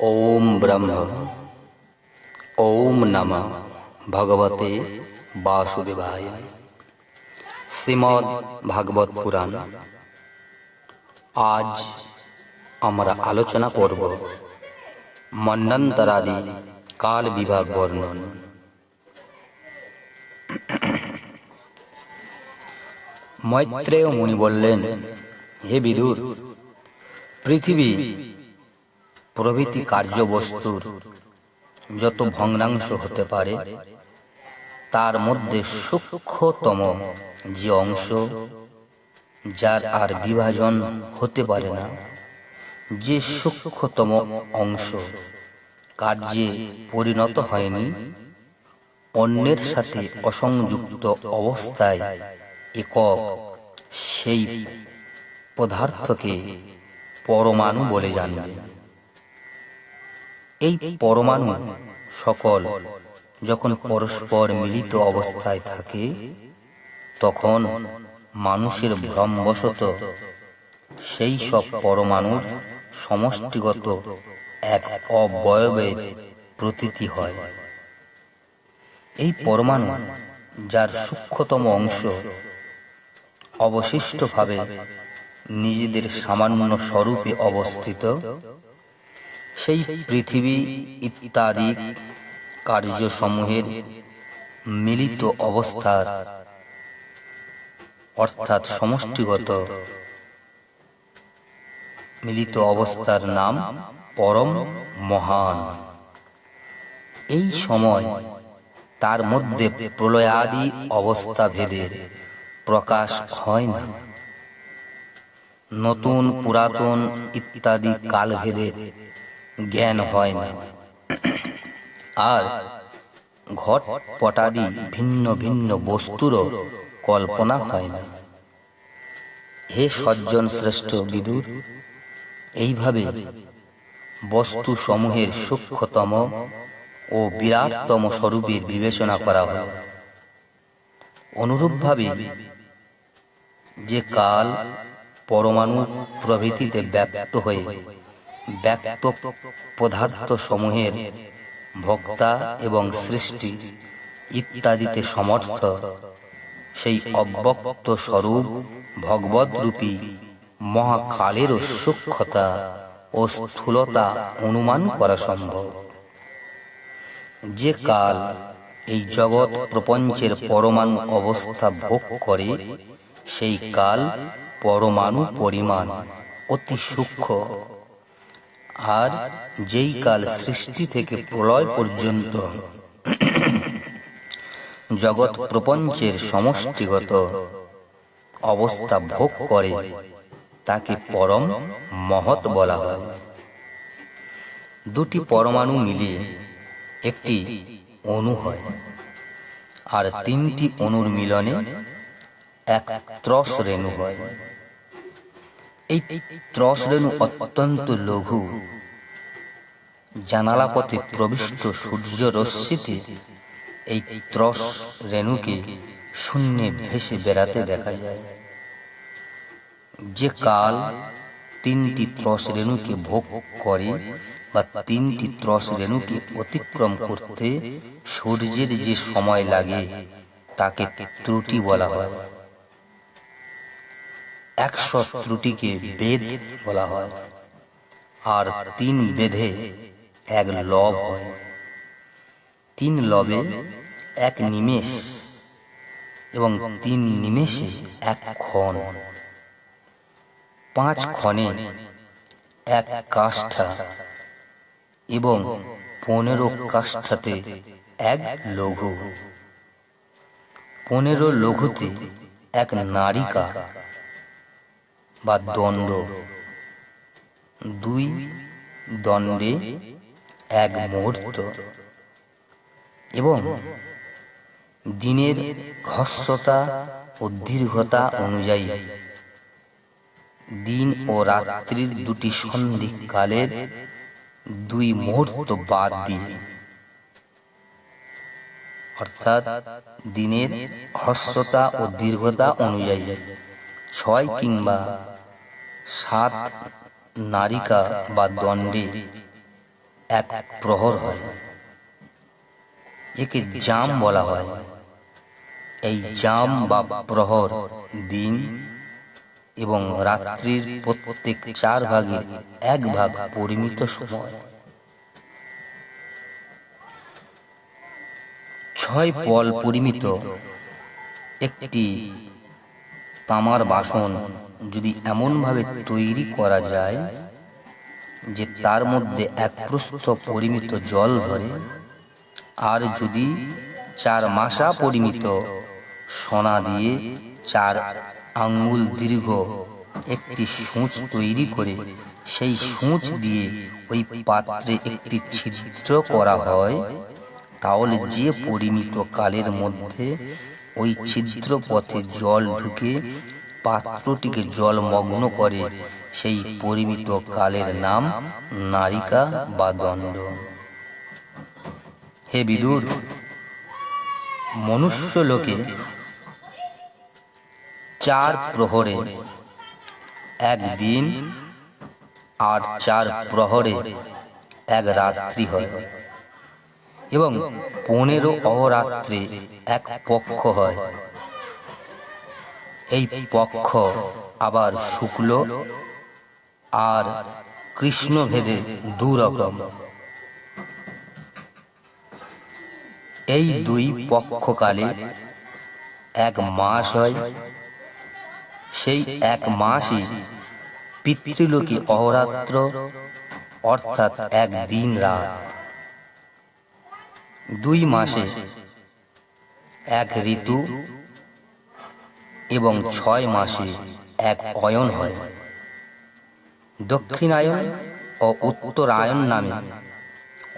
ওম ব্রহ্ম ওম নম ভগবতে বাসুদেবায় শ্রীমদ ভাগবত পুরাণ আজ আমরা আলোচনা করব মন্নন্তরাদি কাল বিভাগ বর্ণন মৈত্রেয় মুনি বললেন হে বিদুর পৃথিবী প্রভৃতি কার্যবস্তুর যত ভগ্নাংশ হতে পারে, তার মধ্যে সূক্ষ্মতম যে অংশ, যার আর বিভাজন হতে পারে না, যে সূক্ষ্মতম অংশ কার্যে পরিণত হয়নি, অন্যের সাথে অসংযুক্ত অবস্থায় একক সেই পদার্থকে পরমাণু বলে জানবে। এই পরমাণু সকল যখন পরস্পর মিলিত অবস্থায় থাকে, তখন মানুষের ভ্রমবশত সেই সব পরমাণুর সমষ্টিগত এক অবয়বে প্রতীতি হয়। এই পরমাণু, যার সূক্ষ্মতম অংশ অবশিষ্টভাবে নিজেদের সামান্য স্বরূপে অবস্থিত সেই পৃথিবী ইত্যাদি কার্যসমূহের মিলিত অবস্থার, অর্থাৎ সমষ্টিগত মিলিত অবস্থার নাম পরম মহান। এই সময় তার মধ্যে প্রলয়াদি অবস্থা ভেদের প্রকাশ হয় না। নতুন, পুরাতন ইত্যাদি কালভেদের জ্ঞান হয় না। আর ঘট পটাদি ভিন্ন ভিন্ন বস্তুরও কল্পনা হয় না। হে সজ্জন শ্রেষ্ঠ বিদুর, এইভাবে বস্তু সমূহের সূক্ষ্মতম ও বিরাটতম স্বরূপের বিবেচনা করা হয় অনুরূপভাবে যে কাল পরমাণু প্রভৃতিতে ব্যাপ্ত হয়ে ব্যক্ত পদার্থ সমূহের ভক্তা এবং সৃষ্টি ইত্যাদিতে সমর্থ। সেই অব্যক্ত স্বরূপ ভগবদ্রূপী মহাকালেরও সূক্ষ্মতা ও স্থূলতা অনুমান করা সম্ভব। যে কাল এই জগৎ প্রপঞ্চের পরমাণু অবস্থা ভোগ করে, সেই কাল পরমাণু পরিমাণ অতি সূক্ষ্ম। আর যেই কাল সৃষ্টি থেকে প্রলয় পর্যন্ত। জগৎ প্রপঞ্চের সমষ্টিগত অবস্থা ভোগ করে, তাকে পরম মহৎ বলা হয়। দুটি পরমাণু মিলিয়ে একটি অণু হয়, আর তিনটি অণুর মিলনে এক ত্রস রেণু হয়। এই ত্রস রেণু অত্যন্ত লঘু। জানালা পথে প্রবিষ্ট সূর্য রশ্মিতে এই ত্রস রেণুকে শূন্যে ভেসে বেড়াতে দেখা যায়। যে কাল তিনটি ত্রস রেণুকে ভোগ করে বা তিনটি ত্রস রেণুকে অতিক্রম করতে সূর্যের যে সময় লাগে, তাকে ত্রুটি বলা হয়। একশো ত্রুটিকে বেদ বলা হয়। আর তিন বেধে এক লব হয়। তিন লবে এক নিমেষ এবং তিন নিমেষে এক ক্ষণ। পাঁচ ক্ষণে এক কাষ্ঠা এবং পনেরো কাষ্ঠাতে এক লঘু। পনেরো লঘুতে এক নারিকা বা দণ্ড দুই দণ্ডে এক মুহূর্ত। এবং দিনের হ্রস্বতা ও দীর্ঘতা অনুযায়ী দিন ও রাত্রির দুটি সন্ধিকালের দুই মুহূর্ত বাদ দিয়ে। অর্থাৎ দিনের হ্রস্বতা ও দীর্ঘতা অনুযায়ী ছয় কিংবা সাত নারিকা বা দণ্ডে এক প্রহর হয়। একে জাম বলা হয়। এই জাম বা প্রহর দিন এবং রাত্রির প্রত্যেক চার ভাগের এক ভাগ পরিমিত সময়। ছয় পল পরিমিত একটি তামার বাসন যদি এমনভাবে তৈরি করা যায় যে তার মধ্যে এক প্রস্থ পরিমিত জল ধরে, আর যদি চার মাসা পরিমিত সোনা দিয়ে চার আঙ্গুল দীর্ঘ একটি সূচ তৈরি করে, সেই সূচ দিয়ে ওই পাত্রে একটি ছিদ্র করা হয়, তাহলে যে পরিমিত কালের মধ্যে ওই ছিদ্র পথে জল ঢুকে পাত্রটিকে জলমগ্ন করে। সেই পরিমিত কালের নাম নারিকা বা দণ্ড। হে বিদুর মনুষ্য লোকে চার প্রহরে, এক দিন আর চার প্রহরে এক রাত্রি হয়। এবং পনেরো অহরাত্রে এক পক্ষ হয়। এই পক্ষ আবার শুক্ল আর কৃষ্ণ ভেদে দুরকম এই দুই পক্ষকালে এক মাস হয়। সেই এক মাসই পিতৃলোকে অহরাত্র অর্থাৎ এক দিন রাত। দুই মাসে এক ঋতু এবং ছয় মাসে এক অয়ন হয়। দক্ষিণায়ন ও উত্তরায়ণ নামে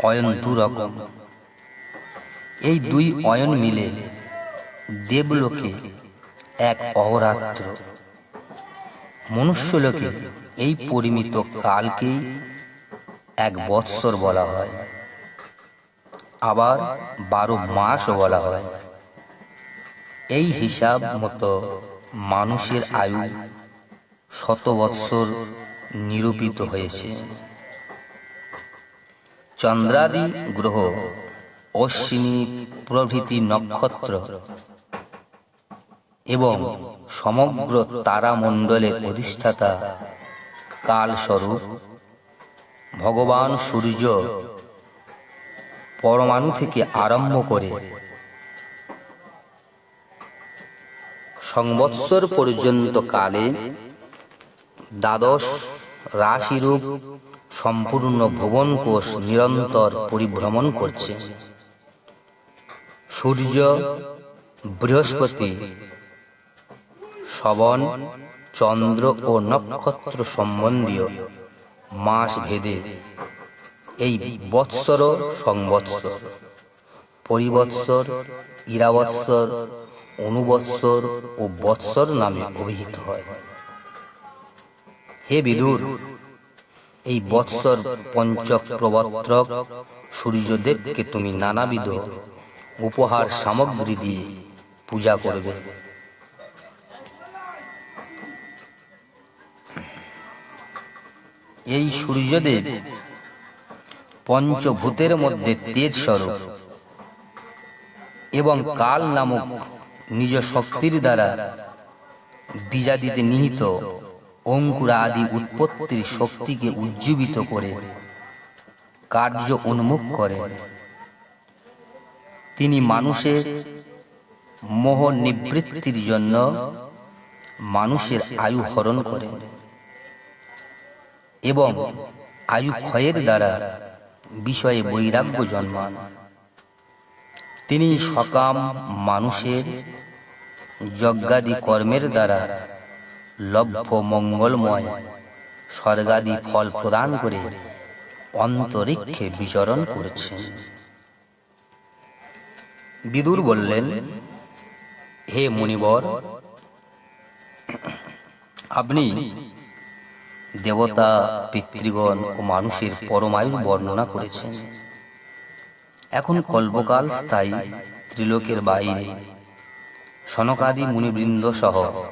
অয়ন দুরকম এই দুই অয়ন মিলে দেবলোকে এক অহরাত্র। মনুষ্যলোকে এই পরিমিত কালকেই এক বৎসর বলা হয়। আবার বারো মাসও বলা হয়। এই হিসাব মতো মানুষের আয়ু শত বৎসর নিরূপিত হয়েছে। চন্দ্রাদি গ্রহ অশ্বিনী প্রভৃতি নক্ষত্র এবং সমগ্র তারামণ্ডলে অধিষ্ঠাতা কালস্বরূপ ভগবান সূর্য পরমাণু থেকে আরম্ভ করে সংবৎসর পর্যন্ত কালে দ্বাদশ রাশিরূপ সম্পূর্ণ ভুবন কোষ নিরন্তর পরিভ্রমণ করছে। সূর্য, বৃহস্পতি শবন চন্দ্র ও নক্ষত্র সম্বন্ধীয় মাস ভেদে এই বৎসর সংবৎসর, পরিবৎসর, ইরাবৎসর, অনুবৎসর ও বৎসর নামে অভিহিত হয়। হে বিদুর, এই বৎসর পঞ্চক প্রবর্তক সূর্যদেবকে তুমি নানাবিধ উপহার সামগ্রী দিয়ে পূজা করবে। এই সূর্যদেব পঞ্চভূতের মধ্যে তেজ স্বরূপ এবং কাল নামক নিজ শক্তির দ্বারা বীজাদিতে নিহিত অঙ্কুর আদি উৎপত্তির শক্তিকে উজ্জীবিত করে কার্য উন্মুখ করে। তিনি মানুষের মোহ নিবৃত্তির জন্য মানুষের আয়ু হরণ করে এবং আয়ু ক্ষয়ের দ্বারা বিষয়ে বৈরাগ্য জন্মান। তিনি সকাম মানুষের যজ্ঞাদি কর্মের দ্বারা লভ্য মঙ্গলময় স্বর্গাদি ফল প্রদান করে অন্তরিক্ষে বিচরণ করছেন। বিদুর বললেন, হে মুনিবর, আপনি দেবতা পিতৃগণ ও মানুষের পরমায়ুর বর্ণনা করেছেন। এখন কল্পকাল স্থায়ী ত্রিলোকের বাইরে। সনকাদি মুনিবৃন্দ সহ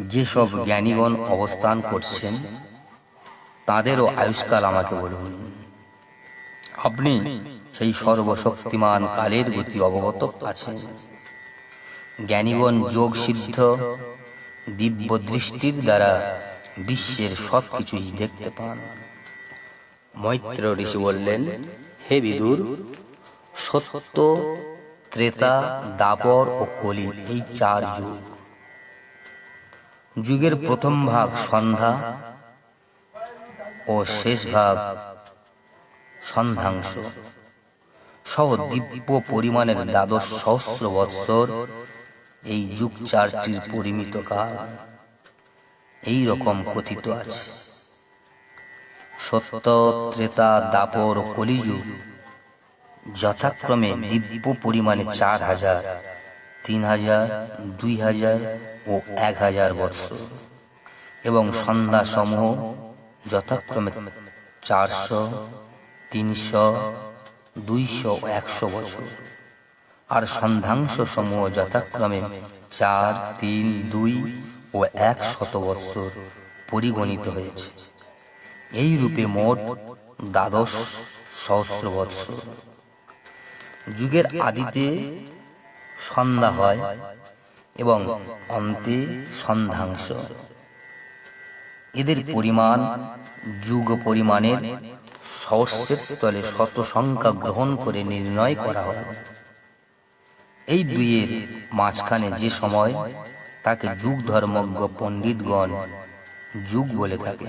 যেসব জ্ঞানীগণ অবস্থান করছেন তাদেরও আয়ুষ্কাল আমাকে বলুন। আপনি সেই সর্বশক্তিমান কালের গতি অবগত আছেন। জ্ঞানীগণ যোগ সিদ্ধ দিব্য দৃষ্টির দ্বারা বিশ্বের সব কিছুই দেখতে পান। মৈত্র ঋষি বললেন, হে বিদুর, সত্য, ত্রেতা, দাপর ও কলি এই চার যুগ। যুগের প্রথম ভাগ সন্ধ্যা ও শেষ ভাগ সন্ধ্যাংশ। সহ দিব্য পরিমাণের দ্বাদশ সহস্র বৎসর এই যুগ চারটির পরিমিত কাল। এই রকম কথিত আছে। সত্য, ত্রেতা, দাপর, কলিযুগ, যথাক্রমে দিব্য পরিমাণে চার হাজার, তিন হাজার, দুই হাজার ও এক হাজার বৎসর। এবং সন্ধ্যা সমূহ যথাক্রমে চারশো, তিনশো, দুইশো একশো বছর আর সন্ধ্যাংশ সমূহ যথাক্রমে চার, তিন, দুই ও এক শত বৎসর পরিগণিত হয়েছে। এই রূপে মোট দ্বাদশ সহস্র বৎসর যুগের আদিতে সন্ধ্যা হয় এবং অন্তে সন্ধ্যাংশ। এদের পরিমাণ যুগ পরিমাণের সহস্রের স্থলে শত সংখ্যা গ্রহণ করে নির্ণয় করা হয়। এই দুইয়ের মাঝখানে যে সময় তাকে যুগ ধর্মজ্ঞ পণ্ডিতগণ যুগ বলে থাকে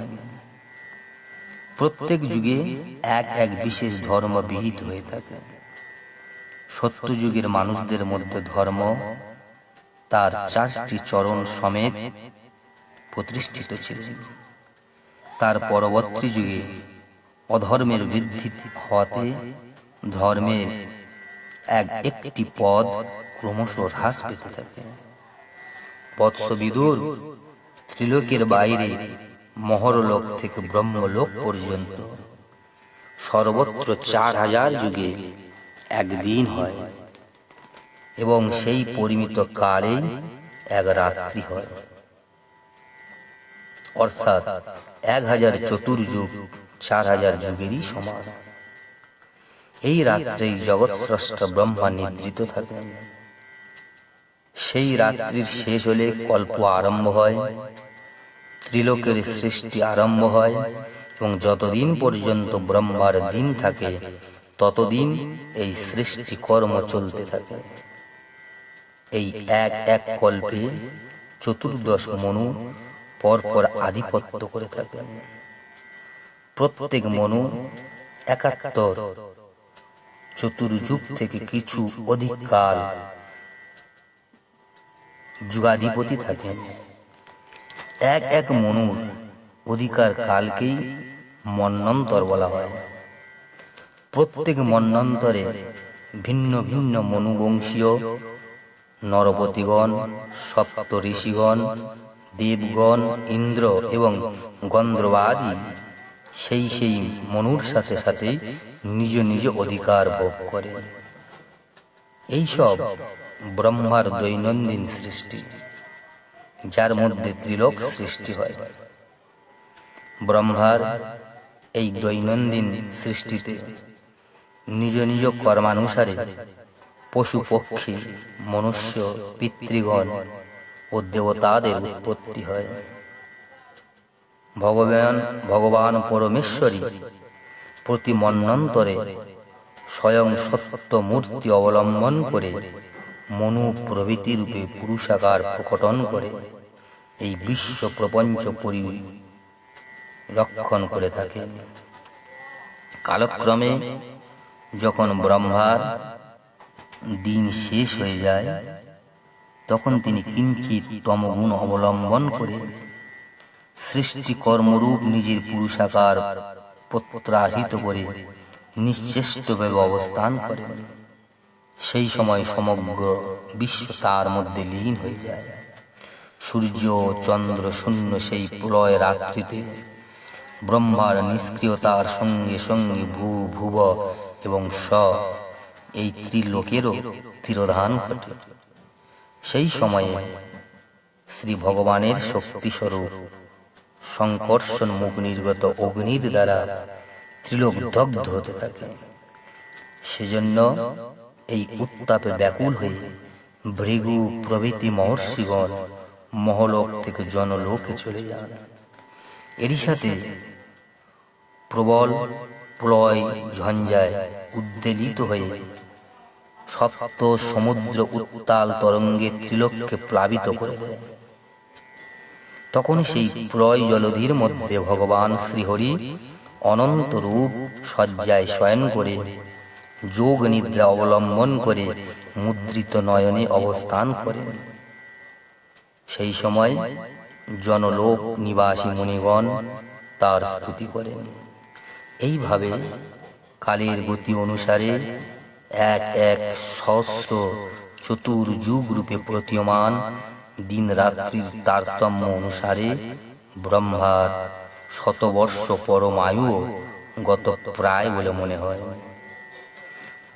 প্রত্যেক যুগে এক এক বিশেষ ধর্ম বিহিত হয়ে থাকে। সত্য যুগের মানুষদের মধ্যে ধর্ম তার চারটি চরণ সমেত প্রতিষ্ঠিত ছিল। তার পরবর্তী যুগে অধর্মের বৃদ্ধি হওয়াতে ধর্মের এক একটি পদ ক্রমশ হ্রাস পেতে থাকে। বৎসবিদুর ত্রিলোকের বাইরে মহরলোক থেকে ব্রহ্মলোক পর্যন্ত। সর্বত্র চার হাজার যুগে একদিন হয় এবং সেই পরিমিত কালে এক রাত্রি হয়। অর্থাৎ এক হাজার চতুর্যুগ, চার হাজার যুগেরই সমান। এই রাত্রেই জগৎ স্রষ্ট ব্রহ্মা নিদ্রিত থাকেন। সেই রাত্রির শেষ হলে কল্প আরম্ভ হয়। ত্রিলোকের সৃষ্টি আরম্ভ হয় এবং যতদিন পর্যন্ত ব্রহ্মার দিন থাকে, ততদিন এই সৃষ্টি কর্ম চলতে থাকে। এই এক এক কল্পে চতুর্দশ মনু পরপর আধিপত্য করে থাকেন প্রত্যেক মনু একাত্তর। চতুর্যুগ থেকে কিছু অধিক কাল যুগাধিপতি থাকেন। এক এক মনুর অধিকার কালকেই মন্নন্তর বলা হয়। প্রত্যেক মন্নন্তরে ভিন্ন ভিন্ন মনুবংশীয় নরপতিগণ, সপ্ত ঋষিগণ, দেবগণ, ইন্দ্র এবং গন্ধ্রবাদী সেই সেই মনুর সাথে সাথে নিজ নিজ অধিকার ভোগ করে এইসব ব্রহ্মার দৈনন্দিন সৃষ্টি, যার মধ্যে ত্রিলোক সৃষ্টি হয়। ব্রহ্মার এই দৈনন্দিন সৃষ্টিতে নিজ নিজ কর্মানুসারে পশু পক্ষী, মনুষ্য, পিতৃগণ ও দেবতাদের উৎপত্তি হয়। ভগবান ভগবান পরমেশ্বরী প্রতি মন্বন্তরে স্বয়ং সত্য মূর্তি অবলম্বন করে মনু প্রভৃতি রূপে পুরুষাকার প্রকটন করে, এই বিশ্ব প্রপঞ্চ পরিরক্ষণ করে থাকে। কালক্রমে যখন ব্রহ্মার দিন শেষ হয়ে যায়, তখন তিনি কিঞ্চিত তমগুণ অবলম্বন করে সৃষ্টি কর্মরূপ নিজের পুরুষাকার পত্রাহিত করে নিশ্চেষ্টভাবে অবস্থান করেন। সেই সময় সমগ্র বিশ্ব তার মধ্যে লীন হয়ে যায়। সূর্য চন্দ্র শূন্য সেই প্রলয় রাত্রিতে ব্রহ্মার নিষ্ক্রিয়তার সঙ্গে সঙ্গে ভূ, ভুব এবং স এই ত্রিলোকেরও তিরোধান ঘটে। সেই সময়ে শ্রী ভগবানের শক্তিস্বরূপ সংকর্ষণ মুখ নির্গত অগ্নির দ্বারা ত্রিলোক দগ্ধ হতে থাকে। সেজন্য এই উত্তাপে ব্যাকুল হয়ে ভৃগু প্রভৃতি মহর্ষিগণ মহলোক থেকে জনলোকে চলে যান। এরই সাথে প্রবল প্রলয় ঝঞ্ঝায় উদ্বেলিত হয়ে সপ্ত সমুদ্র উত্তাল তরঙ্গে ত্রিলোককে প্লাবিত করে তখন সেই প্রলয় জলধির মধ্যে ভগবান শ্রীহরি অনন্ত রূপ সজ্জায় শয়ন করে যোগ নিদ্রা অবলম্বন করে মুদ্রিত নয়নে অবস্থান করেন। সেই সময় জনলোক নিবাসী মুনিগণ তার স্তুতি করেন। এইভাবে কালের গতি অনুসারে এক এক সহস্র চতুর্যুগ রূপে প্রতীয়মান দিন রাত্রির তারতম্য অনুসারে ব্রহ্মার শতবর্ষ পরমায়ু গত প্রায় বলে মনে হয়।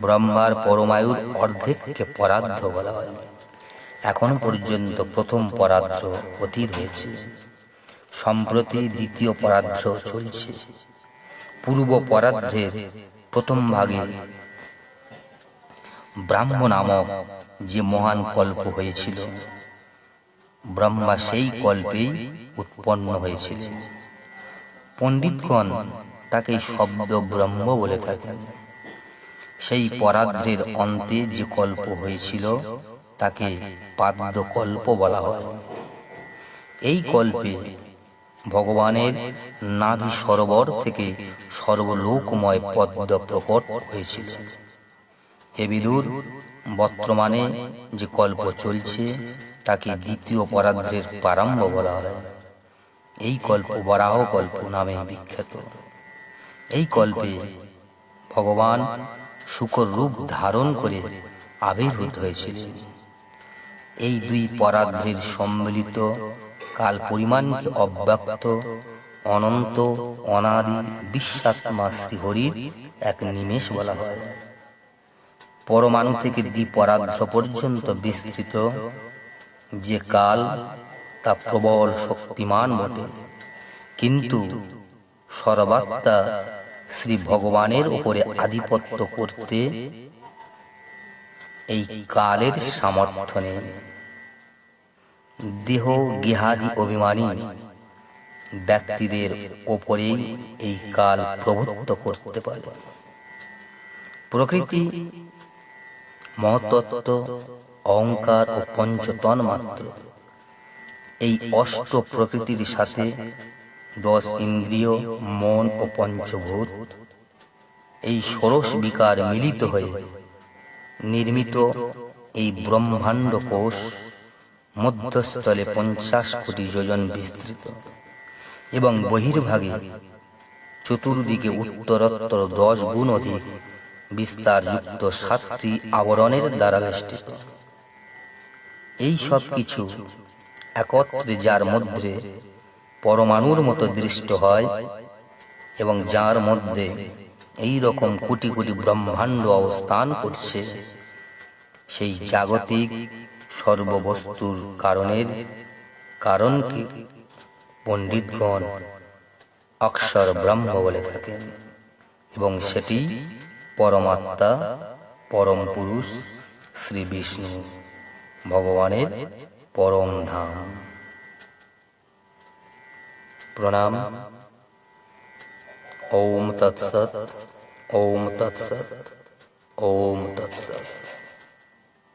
ব্রহ্মার পরমায়ুর অর্ধেককে পরার্ধ বলা হয়। এখন পর্যন্ত প্রথম পরার্ধ অতীত হয়েছে। সম্প্রতি দ্বিতীয় পরার্ধ চলছে। পূর্ব পরার্ধের প্রথম ভাগে ব্রাহ্ম নামক যে মহান কল্প হয়েছিল, ব্রহ্মা সেই কল্পেই উৎপন্ন হয়েছিল পণ্ডিতগণ তাকে শব্দ ব্রহ্ম বলে থাকেন। সেই পরাদ্রের অন্তে যে কল্প হয়েছিল, তাকে পাদ্য কল্প বলা হয়। এই কল্পে ভগবানের নাভি সরোবর থেকে সর্বলোকময় পদ্ম প্রকট হয়েছিল। হে বিদুর, বর্তমানে যে কল্প চলছে, তাকে দ্বিতীয় পরাদ্রের প্রারম্ভ বলা হয়। এই কল্প বরাহ কল্প নামে বিখ্যাত। এই কল্পে ভগবান শুকর রূপ ধারণ করে আবির্ভূত হয়েছিলেন এই দুই পরাধ্রের সম্মিলিত কাল পরিমাণকে অব্যক্ত অনন্ত অনাদি বিশ্বাত্মা শ্রীহরির এক নিমেষ বলা হয়। পরমাণু থেকে দ্বিপরাধ্র পর্যন্ত বিস্তৃত যে কাল তা প্রবল শক্তিমান বটে। কিন্তু সর্বাত্মা শ্রী ভগবানের উপরে আধিপত্য করতে এই কালের সামর্থ্য নেই। দেহ গেহাদি অভিমানী ব্যক্তিদের ওপরেই এই কাল প্রভুত্ব করতে পারে। প্রকৃতি মহতত্ত্ব অহংকার ও পঞ্চতন মাত্র এই অষ্ট প্রকৃতির সাথে দশ ইন্দ্রিয়, মন ও পঞ্চভূত। এই ষোড়শ বিকার মিলিত হয়ে নির্মিত এই ব্রহ্মাণ্ড কোষ মধ্যস্থলে পঞ্চাশ কোটি যোজন বিস্তৃত এবং বহির্ভাগে চতুর্দিকে উত্তরোত্তর দশ গুণ অধিক বিস্তারযুক্ত সাতটি আবরণের দ্বারা বেষ্টিত। এই সব কিছু একত্রে যার মধ্যে পরমাণুর মতো দৃষ্ট হয় এবং যার মধ্যে এই রকম কোটি কোটি ব্রহ্মাণ্ড অবস্থান করছে, সেই জাগতিক সর্ববস্তুর কারণের কারণকে পণ্ডিতগণ অক্ষর ব্রহ্ম বলে থাকেন এবং সেটি পরমাত্মা, পরম পুরুষ, শ্রী বিষ্ণু ভগবানের পরম ধাম। প্রণাম ওম তৎসৎ ওম তৎসৎ ওম তৎসৎ